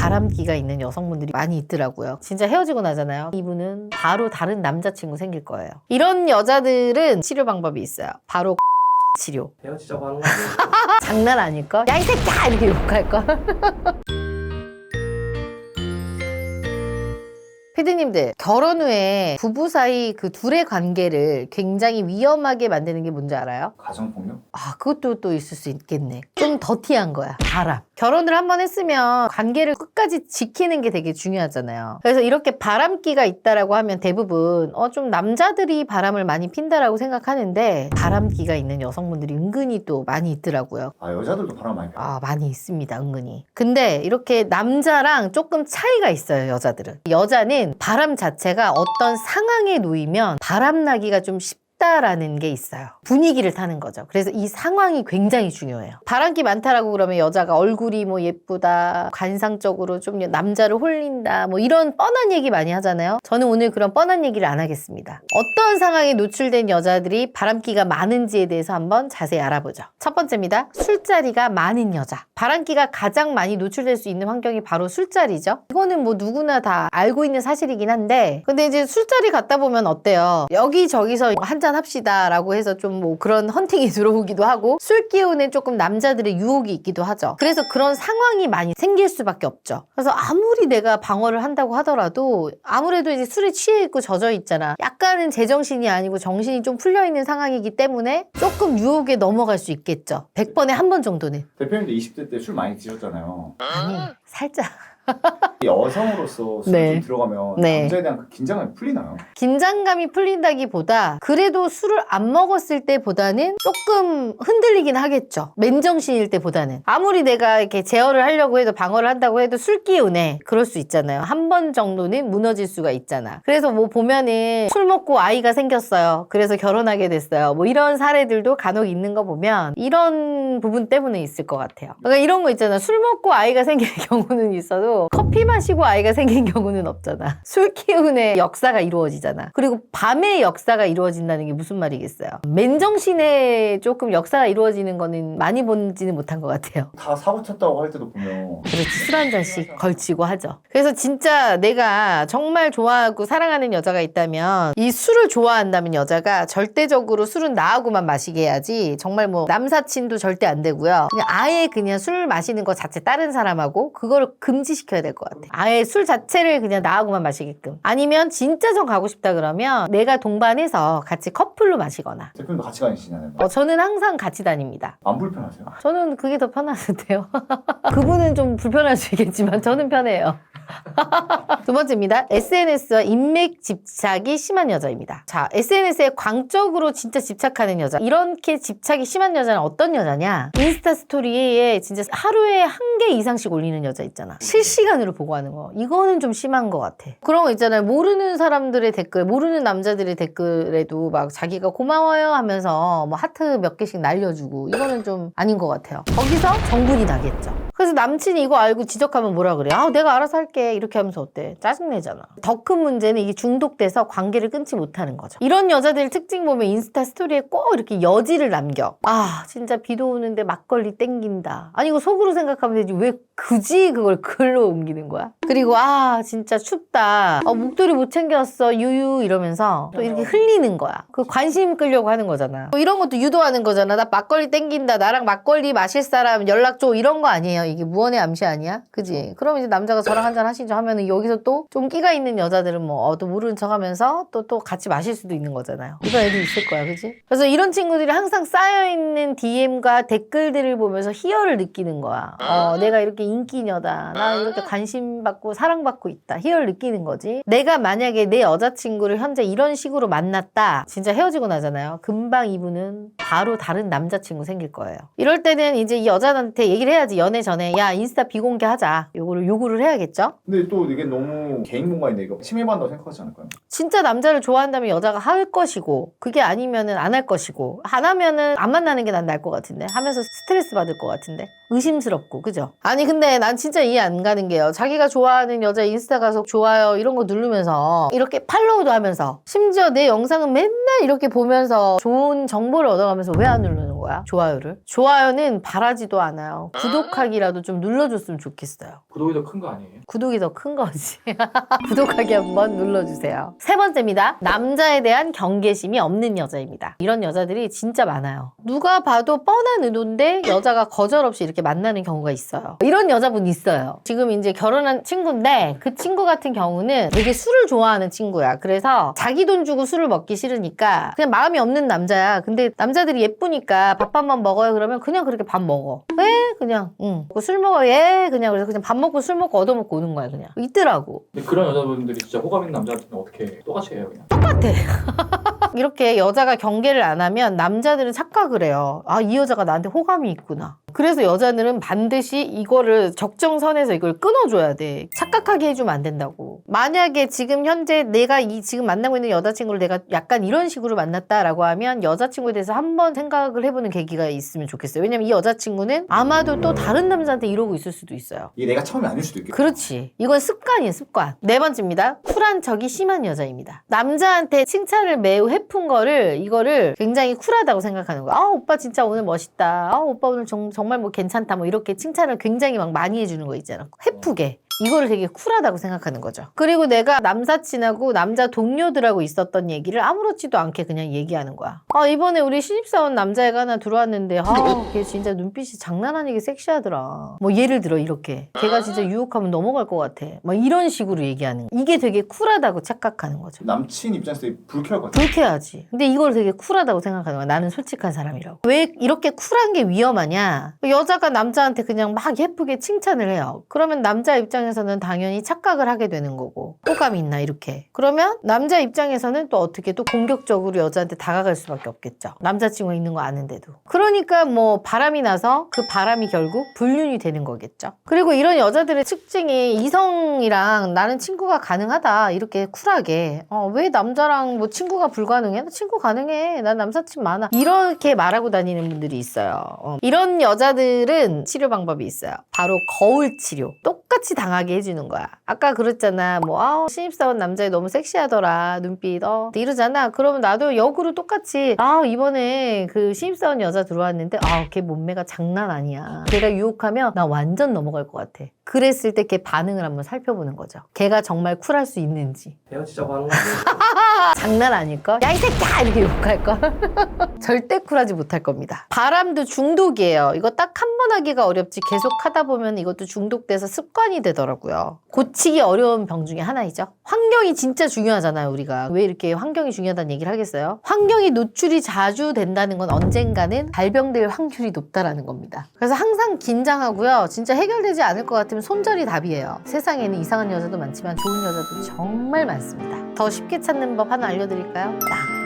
바람기가 있는 여성분들이 많이 있더라고요. 진짜 헤어지고 나잖아요. 이분은 바로 다른 남자친구 생길 거예요. 이런 여자들은 치료 방법이 있어요. 바로 치료. 헤어지자고 하는 거? 장난 아닐까? 야 이 새끼야 이렇게 욕할까? 피디님들 결혼 후에 부부 사이 그 둘의 관계를 굉장히 위험하게 만드는 게 뭔지 알아요? 가정폭력? 아 그것도 또 있을 수 있겠네 좀 더티한 거야 바람 결혼을 한 번 했으면 관계를 끝까지 지키는 게 되게 중요하잖아요 그래서 이렇게 바람기가 있다라고 하면 대부분 어 좀 남자들이 바람을 많이 핀다라고 생각하는데 바람기가 있는 여성분들이 은근히 또 많이 있더라고요 아 여자들도 바람 많이. 아, 많이 있습니다, 은근히. 근데 이렇게 남자랑 조금 차이가 있어요, 여자들은. 여자는 바람 자체가 어떤 상황에 놓이면 바람 나기가 좀 쉽 다라는 게 있어요. 분위기를 타는 거죠. 그래서 이 상황이 굉장히 중요해요. 바람기 많다라고 그러면 여자가 얼굴이 뭐 예쁘다, 관상적으로 좀 남자를 홀린다, 뭐 이런 뻔한 얘기 많이 하잖아요. 저는 오늘 그런 뻔한 얘기를 안 하겠습니다. 어떤 상황에 노출된 여자들이 바람기가 많은지에 대해서 한번 자세히 알아보죠. 첫 번째입니다. 술자리가 많은 여자. 바람기가 가장 많이 노출될 수 있는 환경이 바로 술자리죠. 이거는 뭐 누구나 다 알고 있는 사실이긴 한데, 근데 이제 술자리 갔다 보면 어때요? 여기저기서 한잔 합시다라고 해서 좀 뭐 그런 헌팅이 들어오기도 하고, 술 기운에 조금 남자들의 유혹이 있기도 하죠. 그래서 그런 상황이 많이 생길 수밖에 없죠. 그래서 아무리 내가 방어를 한다고 하더라도 아무래도 이제 술에 취해 있고 젖어 있잖아. 약간은 제정신이 아니고 정신이 좀 풀려 있는 상황이기 때문에 조금 유혹에 넘어갈 수 있겠죠. 100번에 한 번 정도는. 대표님도 20대 때 술 많이 드셨잖아요. 아니, 살짝. 여성으로서 술 네. 좀 들어가면 네. 남자에 대한 그 긴장감이 풀리나요? 긴장감이 풀린다기보다 그래도 술을 안 먹었을 때보다는 조금 흔들리긴 하겠죠. 맨정신일 때보다는. 아무리 내가 이렇게 제어를 하려고 해도 방어를 한다고 해도 술 기운에 그럴 수 있잖아요. 한 번 정도는 무너질 수가 있잖아. 그래서 뭐 보면은 술 먹고 아이가 생겼어요. 그래서 결혼하게 됐어요. 뭐 이런 사례들도 간혹 있는 거 보면 이런 부분 때문에 있을 것 같아요. 그러니까 이런 거 있잖아. 술 먹고 아이가 생길 경우는 있어도 커피 마시고 아이가 생긴 경우는 없잖아. 술 기운의 역사가 이루어지잖아. 그리고 밤에 역사가 이루어진다는 게 무슨 말이겠어요. 맨정신에 조금 역사가 이루어지는 거는 많이 본지는 못한 것 같아요. 다 사고 쳤다고 할 때도 보면 그렇지 술 한 잔씩 걸치고 하죠. 그래서 진짜 내가 정말 좋아하고 사랑하는 여자가 있다면 이 술을 좋아한다면 여자가 절대적으로 술은 나하고만 마시게 해야지 정말 뭐 남사친도 절대 안 되고요. 그냥 아예 그냥 술 마시는 거 자체 다른 사람하고 그거를 금지 시켜야 될 것 같아. 아예 술 자체를 그냥 나하고만 마시게끔. 아니면 진짜 정 가고 싶다 그러면 내가 동반해서 같이 커플로 마시거나. 대표님도 같이 다니시냐요? 어, 저는 항상 같이 다닙니다. 안 불편하세요? 저는 그게 더 편하던데요. 그분은 좀 불편할 수 있겠지만 저는 편해요. 두 번째입니다. SNS와 인맥 집착이 심한 여자입니다. 자, SNS에 광적으로 진짜 집착하는 여자. 이렇게 집착이 심한 여자는 어떤 여자냐? 인스타 스토리에 진짜 하루에 한 개 이상씩 올리는 여자 있잖아. 실시간으로 보고 하는 거. 이거는 좀 심한 것 같아. 그런 거 있잖아요. 모르는 사람들의 댓글, 모르는 남자들의 댓글에도 막 자기가 고마워요 하면서 뭐 하트 몇 개씩 날려주고 이거는 좀 아닌 것 같아요. 거기서 정분이 나겠죠. 그래서 남친이 이거 알고 지적하면 뭐라 그래? 아, 내가 알아서 할게. 이렇게 하면서 어때? 짜증내잖아. 더 큰 문제는 이게 중독돼서 관계를 끊지 못하는 거죠. 이런 여자들 특징 보면 인스타 스토리에 꼭 이렇게 여지를 남겨. 아, 진짜 비도 오는데 막걸리 땡긴다. 아니, 이거 속으로 생각하면 되지. 왜 굳이 그걸 글로 옮기는 거야? 그리고 아, 진짜 춥다. 어, 목도리 못 챙겼어. 유유. 이러면서 또 이렇게 흘리는 거야. 그 관심 끌려고 하는 거잖아. 뭐 이런 것도 유도하는 거잖아. 나 막걸리 땡긴다. 나랑 막걸리 마실 사람 연락 줘. 이런 거 아니에요. 이게 무언의 암시 아니야? 그지? 그럼 이제 남자가 저랑 한잔 하시죠 하면은 여기서 또 좀 끼가 있는 여자들은 뭐, 어, 또 모르는 척 하면서 또, 또 같이 마실 수도 있는 거잖아요. 이런 애도 있을 거야. 그지? 그래서 이런 친구들이 항상 쌓여있는 DM과 댓글들을 보면서 희열을 느끼는 거야. 어, 내가 이렇게 인기녀다. 나 이렇게 관심받고 사랑받고 있다. 희열을 느끼는 거지. 내가 만약에 내 여자친구를 현재 이런 식으로 만났다. 진짜 헤어지고 나잖아요. 금방 이분은 바로 다른 남자친구 생길 거예요. 이럴 때는 이제 이 여자한테 얘기를 해야지. 연애 전에. 야, 인스타 비공개 하자. 요거를 요구를 해야겠죠? 근데 또 이게 너무 개인 공간인데 이거 침해받는다고 생각하지 않을까요? 진짜 남자를 좋아한다면 여자가 할 것이고 그게 아니면은 안 할 것이고 안 하면은 안 만나는 게 난 나을 것 같은데 하면서 스트레스 받을 것 같은데 의심스럽고 그죠? 아니 근데 난 진짜 이해 안 가는 게요 자기가 좋아하는 여자 인스타 가서 좋아요 이런 거 누르면서 이렇게 팔로우도 하면서 심지어 내 영상은 맨날 이렇게 보면서 좋은 정보를 얻어가면서 왜 안 누르는 거야? 좋아요를 좋아요는 바라지도 않아요 구독하기라도 좀 눌러줬으면 좋겠어요 구독이 더 큰 거 아니에요? 구독이 더 큰 거지. 구독하기 한번 눌러주세요. 세 번째입니다. 남자에 대한 경계심이 없는 여자입니다. 이런 여자들이 진짜 많아요. 누가 봐도 뻔한 의도인데 여자가 거절 없이 이렇게 만나는 경우가 있어요. 이런 여자분 있어요. 지금 이제 결혼한 친구인데 그 친구 같은 경우는 되게 술을 좋아하는 친구야. 그래서 자기 돈 주고 술을 먹기 싫으니까 그냥 마음이 없는 남자야. 근데 남자들이 예쁘니까 밥 한 번 먹어요. 그러면 그냥 그렇게 밥 먹어. 왜? 그냥 응. 술 먹어. 예. 그냥 그래서 그냥 밥 먹고 술 먹고 얻어먹고 오는 거야. 그냥 있더라고. 근데 그런 여자분들이 진짜 호감 있는 남자한테는 어떻게 똑같이 해요 그냥? 이렇게 여자가 경계를 안 하면 남자들은 착각을 해요. 아, 이 여자가 나한테 호감이 있구나. 그래서 여자들은 반드시 이거를 적정선에서 이걸 끊어줘야 돼. 착각하게 해주면 안 된다고. 만약에 지금 현재 내가 이 지금 만나고 있는 여자친구를 내가 약간 이런 식으로 만났다라고 하면 여자친구에 대해서 한번 생각을 해보는 계기가 있으면 좋겠어요. 왜냐면 이 여자친구는 아마도 또 다른 남자한테 이러고 있을 수도 있어요. 이게 내가 처음이 아닐 수도 있겠다. 그렇지. 이건 습관이에요, 습관. 네 번째입니다. 쿨한 척이 심한 여자입니다. 남자한테 칭찬을 매우 해픈 거를, 이거를 굉장히 쿨하다고 생각하는 거야. 아, 오빠 진짜 오늘 멋있다. 아, 오빠 오늘 정, 정말 뭐 괜찮다. 뭐 이렇게 칭찬을 굉장히 막 많이 해주는 거 있잖아. 해프게. 이거를 되게 쿨하다고 생각하는 거죠. 그리고 내가 남사친하고 남자 동료들하고 있었던 얘기를 아무렇지도 않게 그냥 얘기하는 거야. 아, 이번에 우리 신입사원 남자애가 하나 들어왔는데, 아, 걔 진짜 눈빛이 장난 아니게 섹시하더라. 뭐 예를 들어 이렇게. 걔가 진짜 유혹하면 넘어갈 것 같아. 막 이런 식으로 얘기하는 거. 이게 되게 쿨하다고 착각하는 거죠. 남친 입장에서 되게 불쾌할 것 같아. 불쾌하지. 근데 이걸 되게 쿨하다고 생각하는 거야. 나는 솔직한 사람이라고. 왜 이렇게 쿨한 게 위험하냐? 여자가 남자한테 그냥 막 예쁘게 칭찬을 해요. 그러면 남자 입장에서 는 당연히 착각을 하게 되는 거고. 호감이 있나, 이렇게. 그러면 남자 입장에서는 또 어떻게 또 공격적으로 여자한테 다가갈 수밖에 없겠죠. 남자친구가 있는 거 아는데도. 그러니까 뭐 바람이 나서 그 바람이 결국 불륜이 되는 거겠죠. 그리고 이런 여자들의 특징이 이성이랑 나는 친구가 가능하다. 이렇게 쿨하게. 어, 왜 남자랑 뭐 친구가 불가능해? 나 친구 가능해. 난 남사친 많아. 이렇게 말하고 다니는 분들이 있어요. 어, 이런 여자들은 치료 방법이 있어요. 바로 거울 치료. 똑같이 당하 게 해주는 거야. 아까 그랬잖아. 뭐, 아, 신입사원 남자애 너무 섹시하더라. 눈빛, 어. 이러잖아. 그러면 나도 역으로 똑같이, 아, 이번에 그 신입사원 여자 들어왔는데, 아, 걔 몸매가 장난 아니야. 걔가 유혹하면 나 완전 넘어갈 것 같아. 그랬을 때 걔 반응을 한번 살펴보는 거죠. 걔가 정말 쿨할 수 있는지. 헤어지자고 하는 거 아니에요? 장난 아닐걸? 야, 이 새끼야! 이렇게 욕할 걸? 절대 쿨하지 못할 겁니다. 바람도 중독이에요. 이거 딱 한 번 하기가 어렵지. 계속 하다 보면 이것도 중독돼서 습관이 되더라고요. 고치기 어려운 병 중에 하나이죠. 환경이 진짜 중요하잖아요, 우리가. 왜 이렇게 환경이 중요하다는 얘기를 하겠어요? 환경이 노출이 자주 된다는 건 언젠가는 발병될 확률이 높다라는 겁니다. 그래서 항상 긴장하고요. 진짜 해결되지 않을 것 같으면 손절이 답이에요. 세상에는 이상한 여자도 많지만 좋은 여자도 정말 많습니다. 더 쉽게 찾는 법 하나 알려드릴까요? 나.